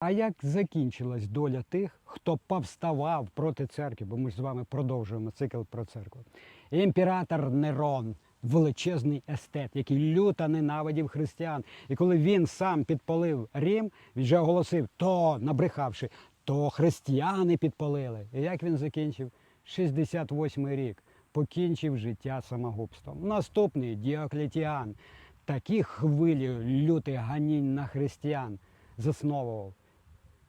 А як закінчилась доля тих, хто повставав проти церкви? Бо ми ж з вами продовжуємо цикл про церкву. Імператор Нерон, величезний естет, який люто ненавидів християн. І коли він сам підпалив Рім, він же оголосив, то набрехавши, то християни підпалили. І як він закінчив? 68-й рік. Покінчив життя самогубством. Наступний Діоклетіан. Такі хвилі лютих ганінь на християн засновував.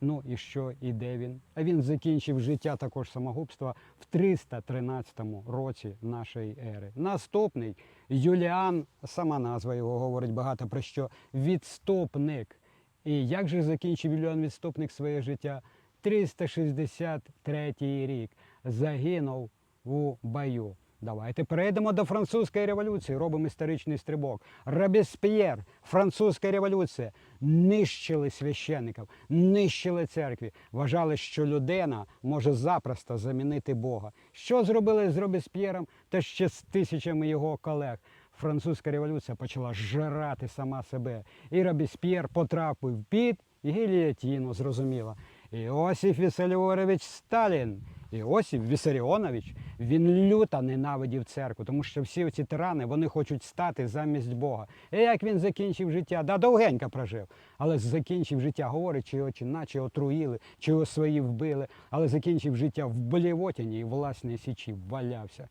Ну і що, і де він? А він закінчив життя також самогубства в 313 році нашої ери. Наступний Юліан, сама назва його говорить багато про що, відступник. І як же закінчив Юліан відступник своє життя? 363 рік. Загинув у бою. Давайте перейдемо до французької революції. Робимо історичний стрибок. Робесп'єр, французька революція. Нищили священників, нищили церкві. Вважали, що людина може запросто замінити Бога. Що зробили з Робесп'єром та ще з тисячами його колег? Французька революція почала жирати сама себе. І Робесп'єр потрапив під гільотіну, зрозуміло. Іосиф Вісаріонович Сталін. Іосиф Вісаріонович, він люто ненавидів церкву, тому що всі ці тирани вони хочуть стати замість Бога. І як він закінчив життя, да довгенько прожив, але закінчив життя, говорить, чи чи наче отруїли, чи його свої вбили, але закінчив життя в болівотіні і власній січі валявся.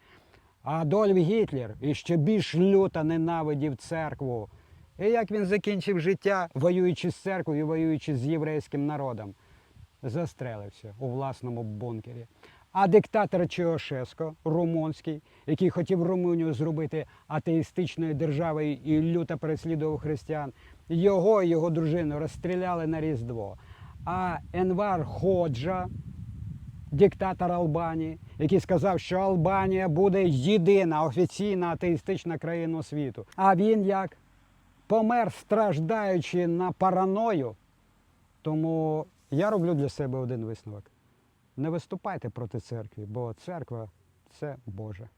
А Адольф Гітлер іще більш люто ненавидів церкву. І як він закінчив життя, воюючи з церквою, воюючи з єврейським народом, застрелився у власному бункері. А диктатор Чаушеско, румунський, який хотів Румунію зробити атеїстичною державою і люто переслідував християн, його і його дружину розстріляли на Різдво. А Енвар Ходжа, диктатор Албанії, який сказав, що Албанія буде єдина офіційна атеїстична країна світу. А він як помер, страждаючи на параною. Тому я роблю для себе один висновок. Не виступайте проти церкви, бо церква це Боже.